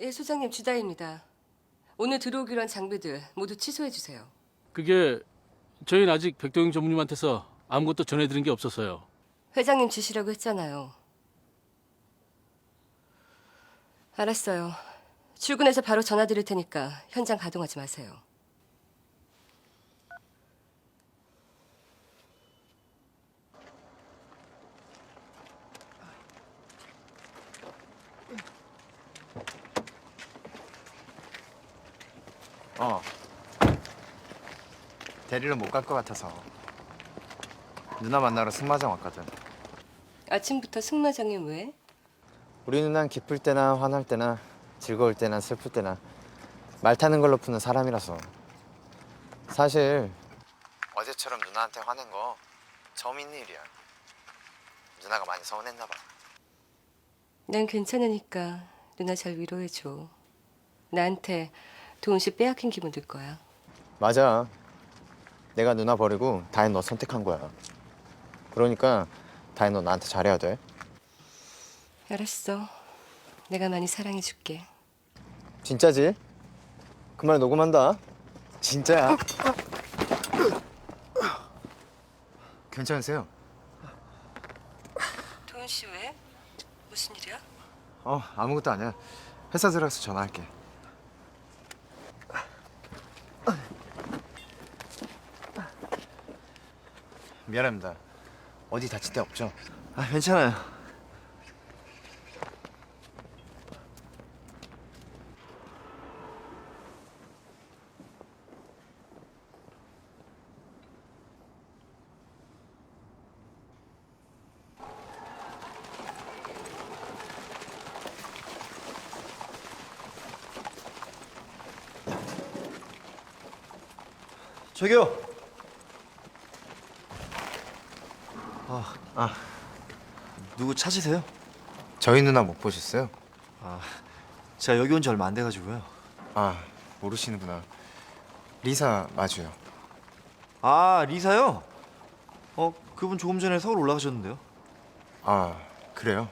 예, 소장님 주다입니다. 오늘 들어오기로 한 장비들 모두 취소해 주세요. 그게 저희는 아직 백도영 전무님한테서 아무것도 전해드린 게 없어서요. 회장님 주시라고 했잖아요. 알았어요. 출근해서 바로 전화 드릴 테니까 현장 가동하지 마세요. 어. 대리를 못갈 것 같아서 누나 만나러 승마장 왔거든. 아침부터 승마장에 왜? 우리 누난 기쁠 때나 화날 때나 즐거울 때나 슬플 때나 말 타는 걸로 푸는 사람이라서 사실 어제처럼 누나한테 화낸 거 처음 있는 일이야. 누나가 많이 서운했나 봐. 난 괜찮으니까 누나 잘 위로해줘. 나한테 도훈 씨 빼앗긴 기분 들 거야. 맞아. 내가 누나 버리고 다혜 너 선택한 거야. 그러니까 다혜 너 나한테 잘해야 돼. 알았어. 내가 많이 사랑해 줄게. 진짜지? 그 말 녹음한다. 진짜야. 괜찮으세요? 도훈 씨 왜? 무슨 일이야? 어 아무것도 아니야. 회사 들어가서 전화할게. 미안합니다. 어디 다칠 데 없죠? 아 괜찮아요. 저기요. 아 누구 찾으세요? 저희 누나 못 보셨어요? 제가 여기 온 지 얼마 안 돼가지고요. 아 모르시는구나. 리사 마주요. 아 리사요? 어 그분 조금 전에 서울 올라가셨는데요. 아 그래요?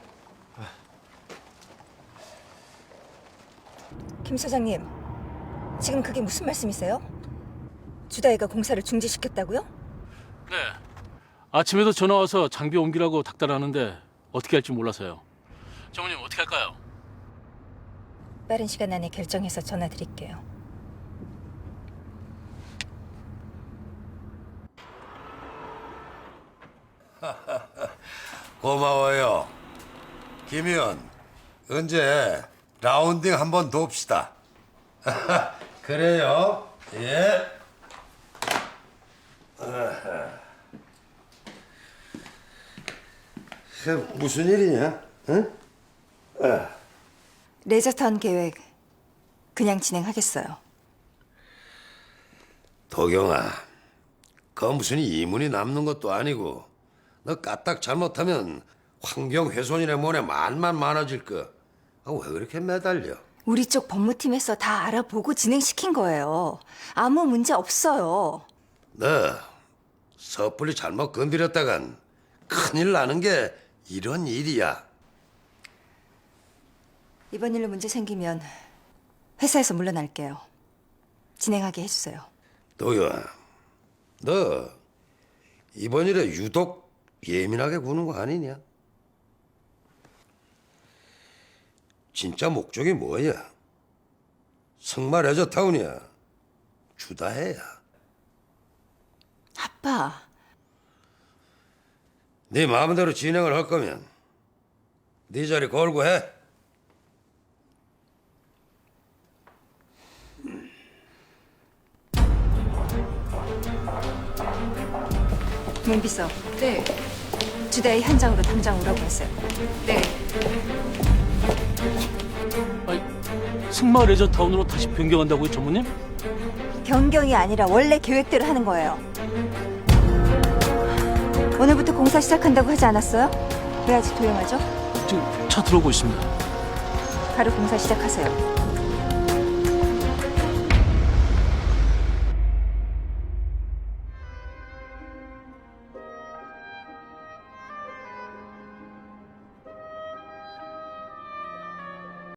김 소장님, 지금 그게 무슨 말씀이세요? 주다이가 공사를 중지시켰다고요? 네. 아침에도 전화 와서 장비 옮기라고 닥달하는데 어떻게 할지 몰라서요. 전무님 어떻게 할까요? 빠른 시간 안에 결정해서 전화 드릴게요. 고마워요. 김희연, 언제 라운딩 한번 돕시다. 그래요. 예. 그 무슨 일이냐? 응? 레저턴 계획 그냥 진행하겠어요. 도경아, 그 무슨 이문이 남는 것도 아니고 너 까딱 잘못하면 환경 훼손이네 뭐네 만만 많아질 거. 아, 왜 그렇게 매달려? 우리 쪽 법무팀에서 다 알아보고 진행시킨 거예요. 아무 문제 없어요. 너 섣불리 잘못 건드렸다간 큰일 나는 게 이런 일이야. 이번 일로 문제 생기면 회사에서 물러날게요. 진행하게 해주세요. 도경아, 너 이번 일에 유독 예민하게 구는 거 아니냐? 진짜 목적이 뭐야? 성마 레저타운이야? 주다해야? 아빠, 네 마음대로 진행을 할 거면 네 자리 걸고 해. 문비서 네, 주다이 현장으로 당장 오라고 했어요. 네. 아니, 승마 레저 타운으로 다시 변경한다고요, 전무님? 변경이 아니라 원래 계획대로 하는 거예요. 오늘부터 공사 시작한다고 하지 않았어요? 왜 아직 조용하죠? 지금 차 들어오고 있습니다. 바로 공사 시작하세요.